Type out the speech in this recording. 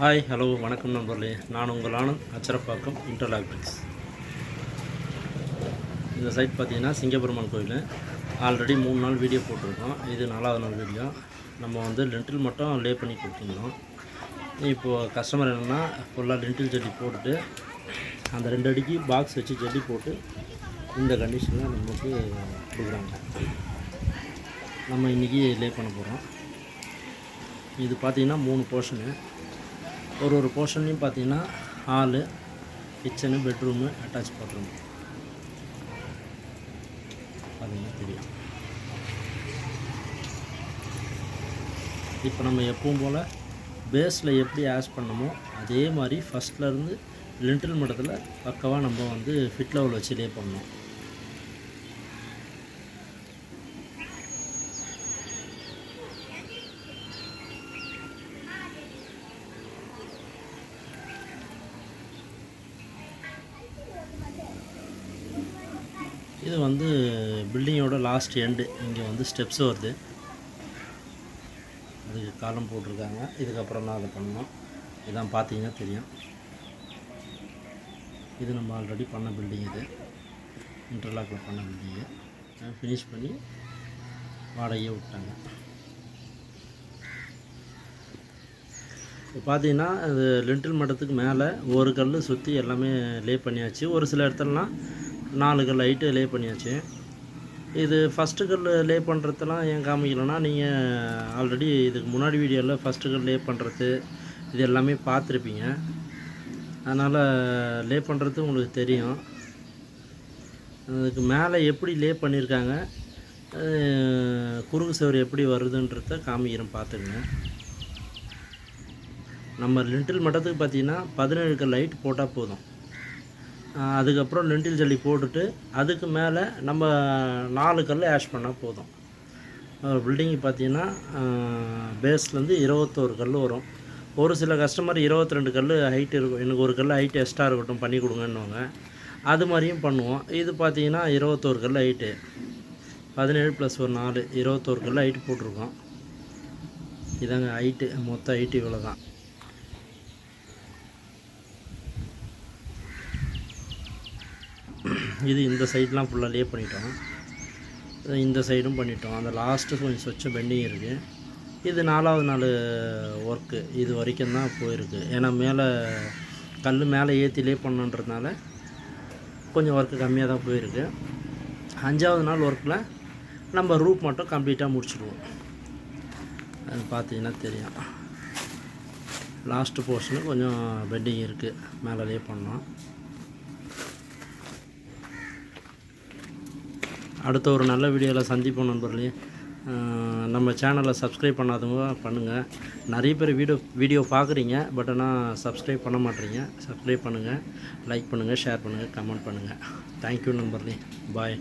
Hi hello வணக்கம் நண்பர்களே. நான் உங்கள் ஆனந்த் அச்சரப்பாக்கம் இன்டர்லாக்டிக்ஸ் இந்த சைட் பார்த்தீங்கன்னா சிங்கப்பெருமான் கோயில். ஆல்ரெடி மூணு நாள் வீடியோ போட்டிருக்கோம். இது நாலாவது நாள் வீடியோ நம்ம வந்து லென்டில் மட்டும் லே பண்ணி கொடுத்துருந்தோம். இப்போது கஸ்டமர் என்னென்னா ஃபுல்லாக லென்டில் ஜல்லி போட்டுட்டு அந்த ரெண்டு அடிக்கு பாக்ஸ் வச்சு ஜல்லி போட்டு இந்த கண்டிஷனில் நமக்கு கொடுக்குறாங்க. நம்ம இன்றைக்கி லே பண்ண போகிறோம் இது பார்த்திங்கன்னா மூணு போர்ஷனு ஒரு ஒரு போர்ஷன்லையும் பார்த்தீங்கன்னா hall kitchen bedroom attach bathroom பார்த்தீங்கன்னா தெரியும். இப்போ நம்ம எப்பவும் போல் பேஸில் எப்படி ஆஸ் பண்ணமோ அதே மாதிரி ஃபஸ்ட்லேருந்து லிண்டில் மட்டத்தில் பக்கவாக நம்ம வந்து ஃபிட் லெவல் வச்சு பண்ணோம் இது வந்து பில்டிங்கோட லாஸ்ட் எண்டு இங்கே வந்து ஸ்டெப்ஸ் வருது. அதுக்கு காலம் போட்டிருக்காங்க. இதுக்கப்புறம் தான் அதை பண்ணணும். இதான் பார்த்தீங்கன்னா தெரியும். இது நம்ம ஆல்ரெடி பண்ண பில்டிங் இது. இன்டர்லாக்கில் பண்ண பில்டிங்கு ஃபினிஷ் பண்ணி வாடகையே விட்டாங்க. இப்போ பார்த்தீங்கன்னா அது லென்டில் மட்டத்துக்கு மேலே ஒரு கல் சுற்றி எல்லாமே லே பண்ணியாச்சு. ஒரு சில இடத்துலலாம் நாலு கல் ஹைட்டு லே பண்ணியாச்சு. இது ஃபஸ்ட்டு கல் லே பண்ணுறதுலாம் ஏன் காமிக்கலன்னா நீங்கள் ஆல்ரெடி இதுக்கு முன்னாடி வீடியோவில் ஃபஸ்ட்டு கல் லே பண்ணுறது இது எல்லாமே பார்த்துருப்பீங்க. அதனால் லே பண்ணுறது உங்களுக்கு தெரியும். அதுக்கு மேலே எப்படி லே பண்ணியிருக்காங்க அஹ் குறுக்கு சுவர் எப்படி வருதுன்றத காமிக்கிறேன் பார்த்துக்குங்க. நம்ம லிண்டில் மட்டத்துக்கு பார்த்தீங்கன்னா பதினேழு கல் லைட் போட்டால் போதும். அதுக்கப்புறம் லென்டில் ஜல்லி போட்டுட்டு அதுக்கு மேலே நம்ம நாலு கல் ஆஷ் பண்ணால் போதும். பில்டிங்கு பார்த்தீங்கன்னா பேஸ்லேருந்து இருபத்தோரு கல் வரும். ஒரு சில கஸ்டமர் இருபத்தி ரெண்டு கல் ஹைட் இருக்கும். எனக்கு ஒரு கல் ஹைட் எக்ஸ்ட்ரா இருக்கட்டும் பண்ணி கொடுங்கன்னுவாங்க. அது மாதிரியும் பண்ணுவோம். இது பார்த்தீங்கன்னா இருபத்தோரு கல் ஹைட்டு. பதினேழு ப்ளஸ் ஒரு நாலு இருபத்தோரு கல் ஹைட்டு போட்டிருக்கோம். இதாங்க ஹைட்டு மொத்த ஹைட்டு இவ்வளோ தான் இது இந்த சைட்லாம் ஃபுல்லாக லே பண்ணிட்டோம் இந்த சைடும் பண்ணிட்டோம். அந்த லாஸ்ட்டு கொஞ்சம் சொச்ச பெண்டிங் இருக்குது இது நாலாவது நாள் ஒர்க்கு இது வரைக்கும் தான் போயிருக்கு. ஏன்னா மேலே கல் மேலே ஏற்றி லே பண்ணுன்றதுனால கொஞ்சம் ஒர்க்கு கம்மியாக தான் போயிருக்கு. அஞ்சாவது நாள் ஒர்க்கில் நம்ம ரூப் மட்டும் கம்ப்ளீட்டாக முடிச்சிடுவோம். அது பார்த்தீங்கன்னா தெரியும். லாஸ்ட்டு போர்ஷனு கொஞ்சம் பெண்டிங் இருக்குது மேலே லே பண்ணோம். அடுத்த ஒரு நல்ல வீடியோவில் சந்திப்போம் நண்பர்களே. நம்ம சேனலை சப்ஸ்கிரைப் பண்ணாதவங்க பண்ணுங்கள் நிறைய பேர் வீடியோ வீடியோ பார்க்குறீங்க பட் ஆனால் சப்ஸ்கிரைப் பண்ண மாட்டேறீங்க சப்ஸ்கிரைப் பண்ணுங்கள் லைக் பண்ணுங்கள் ஷேர் பண்ணுங்கள் கமெண்ட் பண்ணுங்கள் தேங்க்யூ நண்பர்களே. பாய்